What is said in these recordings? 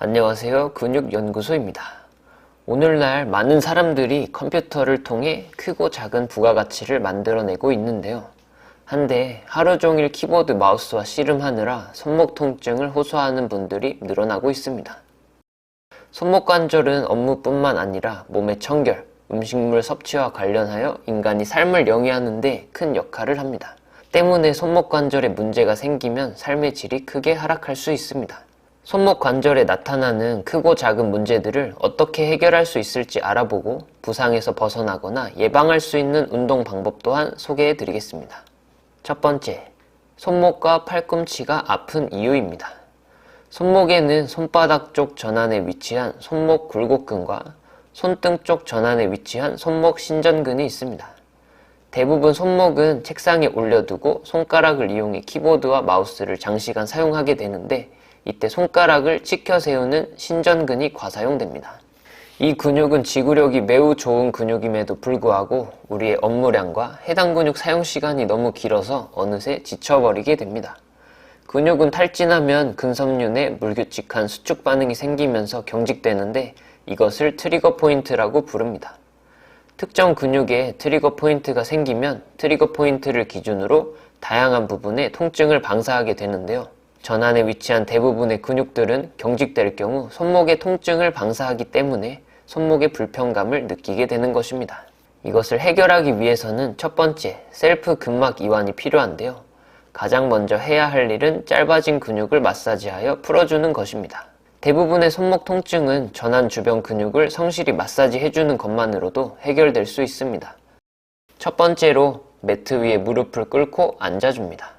안녕하세요. 근육연구소입니다. 오늘날 많은 사람들이 컴퓨터를 통해 크고 작은 부가가치를 만들어내고 있는데요. 한데 하루 종일 키보드 마우스와 씨름하느라 손목 통증을 호소하는 분들이 늘어나고 있습니다. 손목 관절은 업무뿐만 아니라 몸의 청결, 음식물 섭취와 관련하여 인간이 삶을 영위하는데 큰 역할을 합니다. 때문에 손목 관절에 문제가 생기면 삶의 질이 크게 하락할 수 있습니다. 손목 관절에 나타나는 크고 작은 문제들을 어떻게 해결할 수 있을지 알아보고 부상에서 벗어나거나 예방할 수 있는 운동 방법 또한 소개해 드리겠습니다. 첫 번째, 손목과 팔꿈치가 아픈 이유입니다. 손목에는 손바닥 쪽 전환에 위치한 손목 굴곡근과 손등 쪽 전환에 위치한 손목 신전근이 있습니다. 대부분 손목은 책상에 올려두고 손가락을 이용해 키보드와 마우스를 장시간 사용하게 되는데 이때 손가락을 치켜 세우는 신전근이 과사용됩니다. 이 근육은 지구력이 매우 좋은 근육임에도 불구하고 우리의 업무량과 해당 근육 사용 시간이 너무 길어서 어느새 지쳐버리게 됩니다. 근육은 탈진하면 근섬유 내 물규칙한 수축 반응이 생기면서 경직되는데 이것을 트리거 포인트라고 부릅니다. 특정 근육에 트리거 포인트가 생기면 트리거 포인트를 기준으로 다양한 부분에 통증을 방사하게 되는데요. 전환에 위치한 대부분의 근육들은 경직될 경우 손목의 통증을 방사하기 때문에 손목의 불편감을 느끼게 되는 것입니다. 이것을 해결하기 위해서는 첫 번째, 셀프 근막 이완이 필요한데요. 가장 먼저 해야 할 일은 짧아진 근육을 마사지하여 풀어주는 것입니다. 대부분의 손목 통증은 전환 주변 근육을 성실히 마사지 해주는 것만으로도 해결될 수 있습니다. 첫 번째로 매트 위에 무릎을 꿇고 앉아줍니다.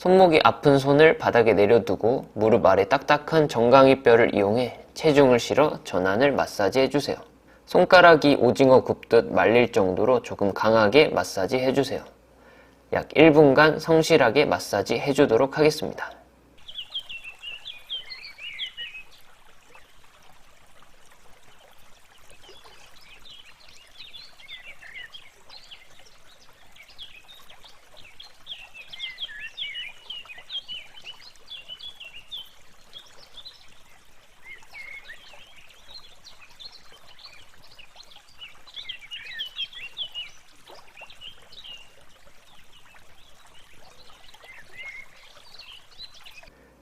손목이 아픈 손을 바닥에 내려두고 무릎 아래 딱딱한 정강이 뼈를 이용해 체중을 실어 전환을 마사지 해주세요. 손가락이 오징어 굽듯 말릴 정도로 조금 강하게 마사지 해주세요. 약 1분간 성실하게 마사지 해주도록 하겠습니다.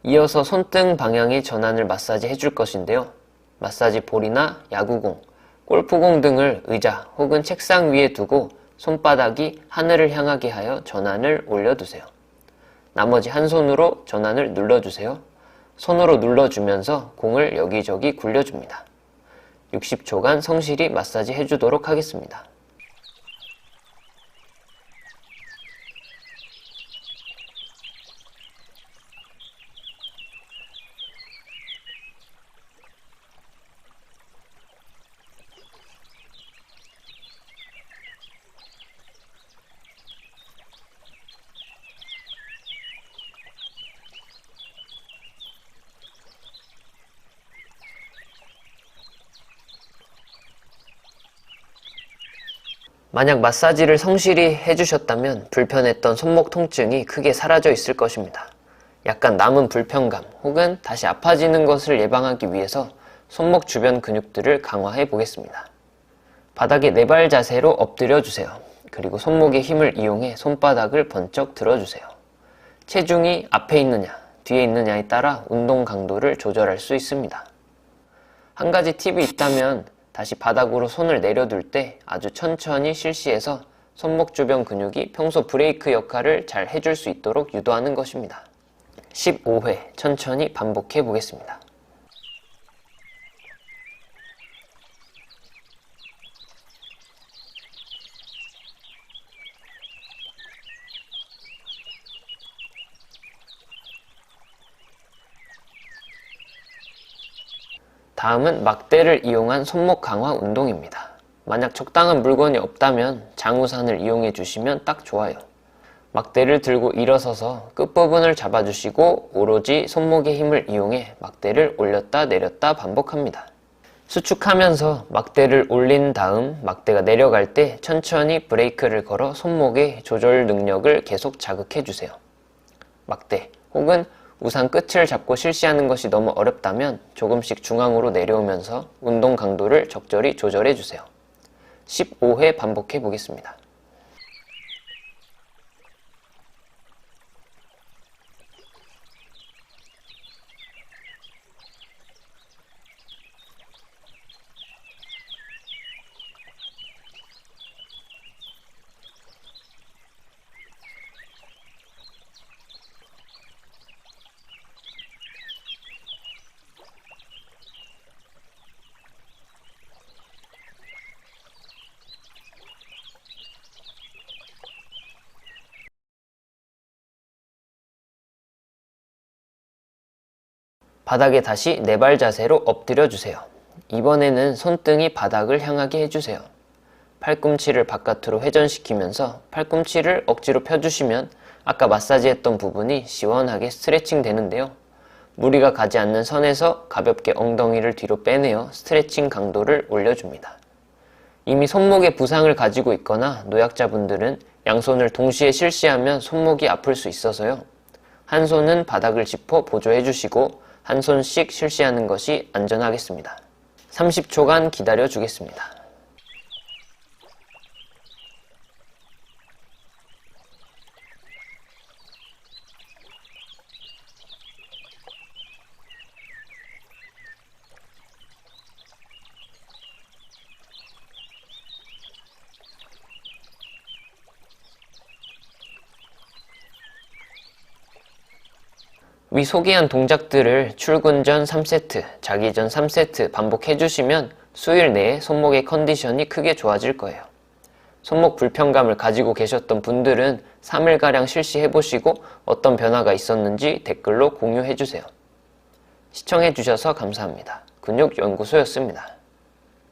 이어서 손등 방향의 전환을 마사지 해줄 것인데요. 마사지 볼이나 야구공, 골프공 등을 의자 혹은 책상 위에 두고 손바닥이 하늘을 향하게 하여 전환을 올려두세요. 나머지 한 손으로 전환을 눌러주세요. 손으로 눌러주면서 공을 여기저기 굴려줍니다. 60초간 성실히 마사지 해주도록 하겠습니다. 만약 마사지를 성실히 해주셨다면 불편했던 손목 통증이 크게 사라져 있을 것입니다. 약간 남은 불편감 혹은 다시 아파지는 것을 예방하기 위해서 손목 주변 근육들을 강화해 보겠습니다. 바닥에 네 발 자세로 엎드려 주세요. 그리고 손목의 힘을 이용해 손바닥을 번쩍 들어주세요. 체중이 앞에 있느냐, 뒤에 있느냐에 따라 운동 강도를 조절할 수 있습니다. 한 가지 팁이 있다면 다시 바닥으로 손을 내려둘 때 아주 천천히 실시해서 손목 주변 근육이 평소 브레이크 역할을 잘 해줄 수 있도록 유도하는 것입니다. 15회 천천히 반복해 보겠습니다. 다음은 막대를 이용한 손목 강화 운동입니다. 만약 적당한 물건이 없다면 장우산을 이용해 주시면 딱 좋아요. 막대를 들고 일어서서 끝부분을 잡아주시고 오로지 손목의 힘을 이용해 막대를 올렸다 내렸다 반복합니다. 수축하면서 막대를 올린 다음 막대가 내려갈 때 천천히 브레이크를 걸어 손목의 조절 능력을 계속 자극해 주세요. 막대 혹은 우산 끝을 잡고 실시하는 것이 너무 어렵다면 조금씩 중앙으로 내려오면서 운동 강도를 적절히 조절해 주세요. 15회 반복해 보겠습니다. 바닥에 다시 네 발 자세로 엎드려 주세요. 이번에는 손등이 바닥을 향하게 해주세요. 팔꿈치를 바깥으로 회전시키면서 팔꿈치를 억지로 펴주시면 아까 마사지했던 부분이 시원하게 스트레칭 되는데요. 무리가 가지 않는 선에서 가볍게 엉덩이를 뒤로 빼내어 스트레칭 강도를 올려줍니다. 이미 손목에 부상을 가지고 있거나 노약자분들은 양손을 동시에 실시하면 손목이 아플 수 있어서요. 한 손은 바닥을 짚어 보조해 주시고 한 손씩 실시하는 것이 안전하겠습니다. 30초간 기다려 주겠습니다. 위 소개한 동작들을 출근 전 3세트, 자기 전 3세트 반복해 주시면 수일 내에 손목의 컨디션이 크게 좋아질 거예요. 손목 불편감을 가지고 계셨던 분들은 3일가량 실시해 보시고 어떤 변화가 있었는지 댓글로 공유해 주세요. 시청해 주셔서 감사합니다. 근육연구소였습니다.